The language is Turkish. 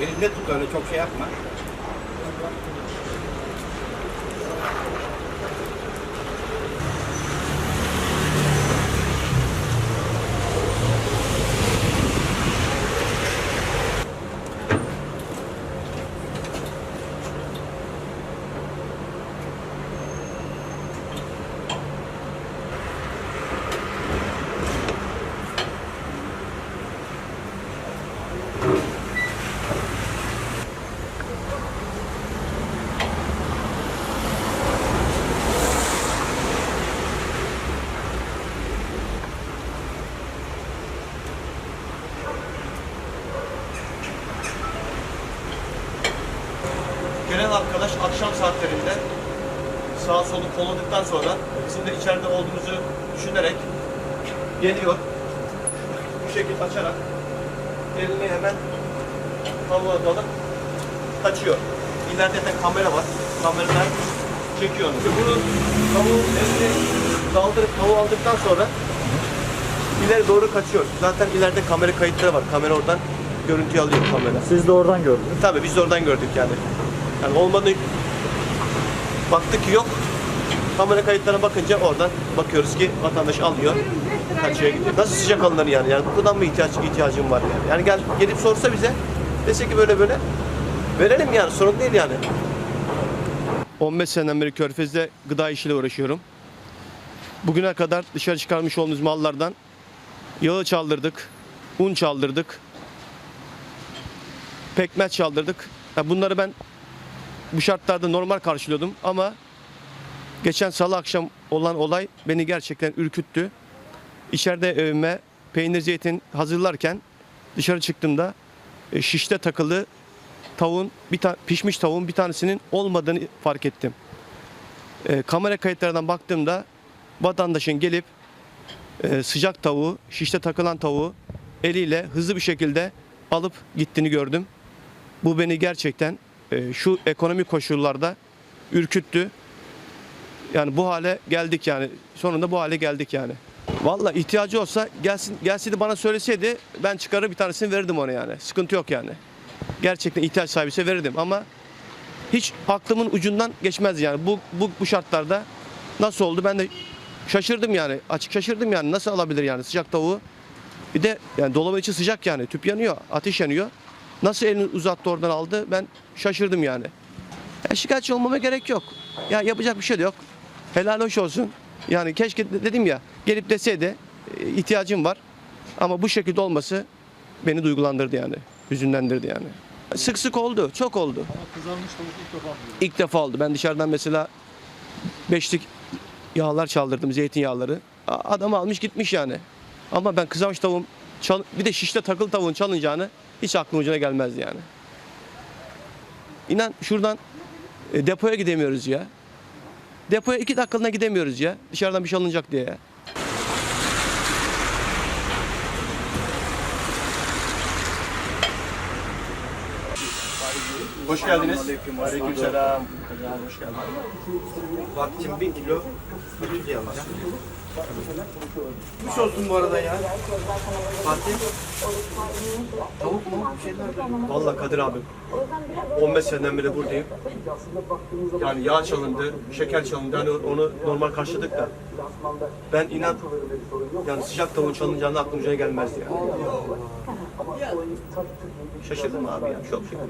elinde tut öyle çok şey yapma. Gelen arkadaş akşam saatlerinde sağa solu kolladıktan sonra bizim de içeride olduğumuzu düşünerek geliyor. Bu şekilde açarak elini hemen tavuğa dalıp kaçıyor. İleride de kamera var. Kameradan çekiyor. Bunu tavuğu elini daldırıp tavuğu aldıktan sonra ileri doğru kaçıyor. Zaten ileride kamera kayıtları var. Kamera oradan görüntü alıyor kamera. Siz de oradan gördünüz. Tabii biz de oradan gördük yani. Yani olmadı baktık ki yok. Kamera kayıtlarına bakınca oradan bakıyoruz ki vatandaş alıyor. Kaçıyor gidiyor. Nasıl sıcak alınır yani? Yani bu kadar mı ihtiyaç ihtiyacım var yani? Yani gel gelip sorsa bize dese ki böyle böyle verelim yani sorun değil yani. 15 seneden beri Körfez'de gıda işiyle uğraşıyorum. Bugüne kadar dışarı çıkarmış olduğumuz mallardan yağı çaldırdık, un çaldırdık, pekmez çaldırdık. Ya bunları ben bu şartlarda normal karşılıyordum ama geçen salı akşam olan olay beni gerçekten ürküttü. İçeride evime peynir zeytin hazırlarken dışarı çıktığımda e, şişte takılı tavuğun bir ta- pişmiş tavuğun bir tanesinin olmadığını fark ettim. E, kamera kayıtlarından baktığımda vatandaşın gelip e, sıcak tavuğu, şişte takılan tavuğu eliyle hızlı bir şekilde alıp gittiğini gördüm. Bu beni gerçekten e, şu ekonomik koşullarda ürküttü. Yani bu hale geldik yani. Sonunda bu hale geldik yani. Valla ihtiyacı olsa gelsin gelseydi bana söyleseydi ben çıkarır bir tanesini verirdim ona yani. Sıkıntı yok yani. Gerçekten ihtiyaç sahibiyse verirdim ama hiç aklımın ucundan geçmez yani. Bu, bu, bu şartlarda nasıl oldu ben de şaşırdım yani. Açık şaşırdım yani. Nasıl alabilir yani sıcak tavuğu? Bir de yani dolabın içi sıcak yani. Tüp yanıyor, ateş yanıyor. Nasıl elini uzattı oradan aldı ben şaşırdım yani. Ya şikayetçi olmama gerek yok. Ya yapacak bir şey de yok. Helal hoş olsun. Yani keşke de- dedim ya gelip deseydi e, ihtiyacım var. Ama bu şekilde olması beni duygulandırdı yani. Hüzünlendirdi yani. Sık sık oldu. Çok oldu. Kızarmış tavuk ilk defa İlk defa oldu. Ben dışarıdan mesela beşlik yağlar çaldırdım, zeytinyağları. A- Adam almış gitmiş yani. Ama ben kızarmış tavuğum, çal- bir de şişte takılı tavuğun çalınacağını hiç aklım ucuna gelmezdi yani. İnan şuradan e, depoya gidemiyoruz ya. Depoya iki dakikalığına gidemiyoruz ya. Dışarıdan bir şey alınacak diye. Hoş geldiniz. Aleykümselam. Hoş geldiniz. Bak şimdi bir kilo fasulye alacağım. Kuş olsun bu arada ya. Fatih. Tavuk mu? Bir şeyler. Vallahi Kadir abi 15 seneden beri buradayım. Yani yağ çalındı, şeker çalındı. Hani onu normal karşıladık da. Ben inan yani sıcak tavuğun çalınacağını aklım ucuna gelmezdi yani. Şaşırdım abi ya. Çok şaşırdım.